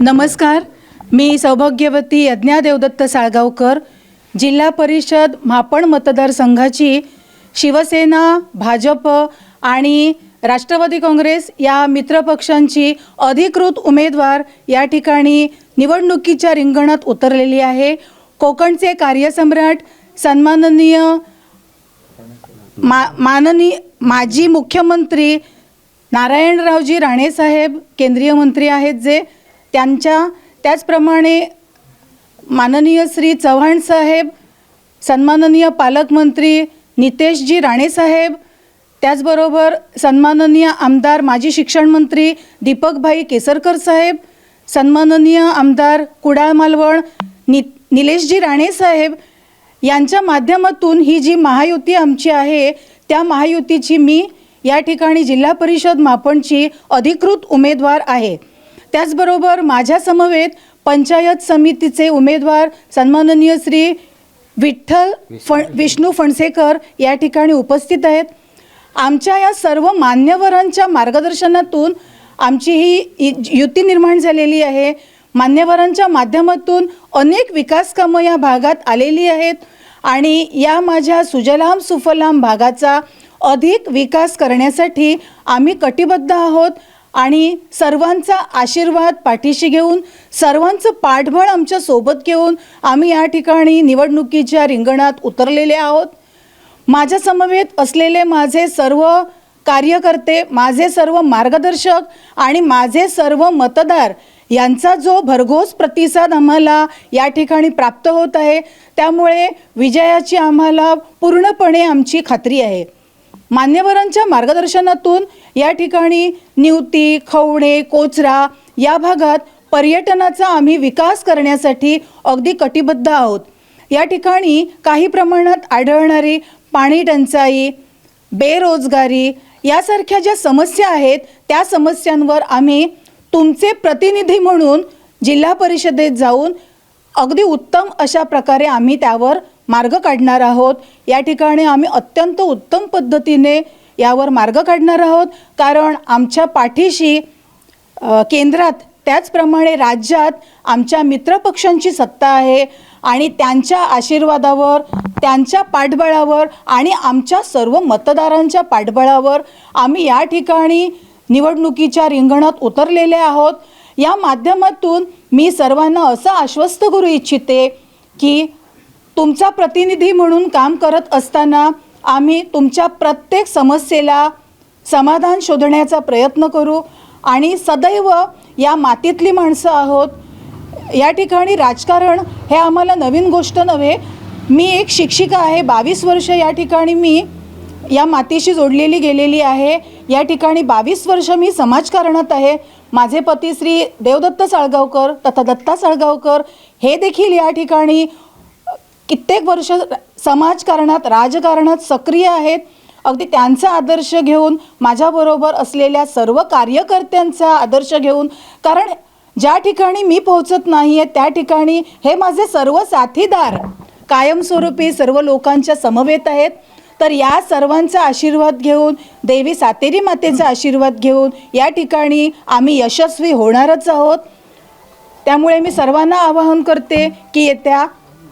नमस्कार. मी सौभाग्यवती यज्ञा देवदत्त साळगावकर. जिल्हा परिषद म्हापण मतदारसंघाची शिवसेना भाजप आणि राष्ट्रवादी काँग्रेस या मित्रपक्षांची अधिकृत उमेदवार या ठिकाणी निवडणुकीच्या रिंगणात उतरलेली आहे. कोकणचे कार्यसम्राट सन्माननीय मा माननीय माजी मुख्यमंत्री नारायणरावजी राणेसाहेब केंद्रीय मंत्री आहेत जे. त्यांच्या त्याचप्रमाणे माननीय श्री चव्हाण साहेब सन्माननीय पालकमंत्री नितेशजी राणेसाहेब त्याचबरोबर सन्माननीय आमदार माजी शिक्षणमंत्री दीपकभाई केसरकर साहेब सन्माननीय आमदार कुडाळ मालवण नि निलेशजी राणेसाहेब यांच्या माध्यमातून ही जी महायुती आमची आहे त्या महायुतीची मी या ठिकाणी जिल्हा परिषद मापणची अधिकृत उमेदवार आहे. त्याचबरोबर माझ्या समवेत पंचायत समितीचे उमेदवार सन्माननीय श्री विठ्ठल फण विष्णू फणसेकर. या ठिकाणी उपस्थित आहेत. आमच्या या सर्व मान्यवरांच्या मार्गदर्शनातून आमची ही युती निर्माण झालेली आहे. मान्यवरांच्या माध्यमातून अनेक विकास कामं या भागात आलेली आहेत आणि या माझ्या सुजलाम सुफलाम भागाचा अधिक विकास करण्यासाठी आम्ही कटिबद्ध आहोत. आणि सर्वांचा आशीर्वाद पाठीशी घेऊन सर्वांचं पाठबळ आमच्यासोबत घेऊन आम्ही या ठिकाणी निवडणुकीच्या रिंगणात उतरलेले आहोत. माझ्यासमवेत असलेले माझे सर्व कार्यकर्ते माझे सर्व मार्गदर्शक आणि माझे सर्व मतदार यांचा जो भरघोस प्रतिसाद आम्हाला या ठिकाणी प्राप्त होत आहे त्यामुळे विजयाची आम्हाला पूर्णपणे आमची खात्री आहे. मान्यवरांच्या मार्गदर्शनातून या ठिकाणी निवती खवणे कोचरा या भागात पर्यटनाचा आम्ही विकास करण्यासाठी अगदी कटिबद्ध आहोत. या ठिकाणी काही प्रमाणात आढळणारी पाणी टंचाई बेरोजगारी यासारख्या ज्या समस्या आहेत त्या समस्यांवर आम्ही तुमचे प्रतिनिधी म्हणून जिल्हा परिषदेत जाऊन अगदी उत्तम अशा प्रकारे आम्ही त्यावर मार्ग काढणार आहोत. या ठिकाणी आम्ही अत्यंत उत्तम पद्धतीने यावर मार्ग काढणार आहोत. कारण आमच्या पाठीशी केंद्रात त्याचप्रमाणे राज्यात आमच्या मित्रपक्षांची सत्ता आहे आणि त्यांच्या आशीर्वादावर त्यांच्या पाठबळावर आणि आमच्या सर्व मतदारांच्या पाठबळावर आम्ही या ठिकाणी निवडणुकीच्या रिंगणात उतरलेले आहोत. या माध्यमातून मी सर्वांना असं आश्वस्त करू इच्छिते की तुमचा प्रतिनिधी म्हणून काम करत असताना आम्ही तुमच्या प्रत्येक समस्येला समाधान शोधण्याचा प्रयत्न करू आणि सदैव या मातीतली माणसं आहोत. या ठिकाणी राजकारण हे आम्हाला नवीन गोष्ट नव्हे. मी एक शिक्षिका आहे बावीस वर्ष या ठिकाणी मी या मातीशी जोडलेली गेलेली आहे. या ठिकाणी बावीस वर्ष मी समाजकारणात आहे. माझे पती श्री देवदत्त साळगावकर तथा दत्ता साळगावकर हे देखील या ठिकाणी कित्येक वर्ष समाजकारणात राजकारणात सक्रिय आहेत. अगदी त्यांचा आदर्श घेऊन माझ्याबरोबर असलेल्या सर्व कार्यकर्त्यांचा आदर्श घेऊन कारण ज्या ठिकाणी मी पोहोचत नाही आहे त्या ठिकाणी हे माझे सर्व साथीदार कायमस्वरूपी सर्व लोकांच्या समवेत आहेत. तर या सर्वांचा आशीर्वाद घेऊन देवी सातेरी मातेचा आशीर्वाद घेऊन या ठिकाणी आम्ही यशस्वी होणारच आहोत. त्यामुळे मी सर्वांना आवाहन करते की येत्या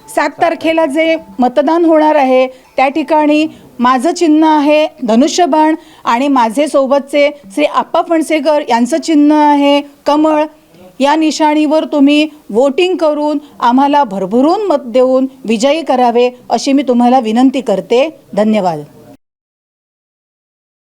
सात तारखेला जे मतदान होणार आहे त्या ठिकाणी माझं चिन्ह आहे धनुष्यबाण आणि माझे सोबतचे श्री आप्पा फणसेकर यांचं चिन्ह आहे कमळ. या निशाणीवर तुम्ही वोटिंग करून आम्हाला भरभरून मत देऊन विजयी करावे अशी मी तुम्हाला विनंती करते. धन्यवाद.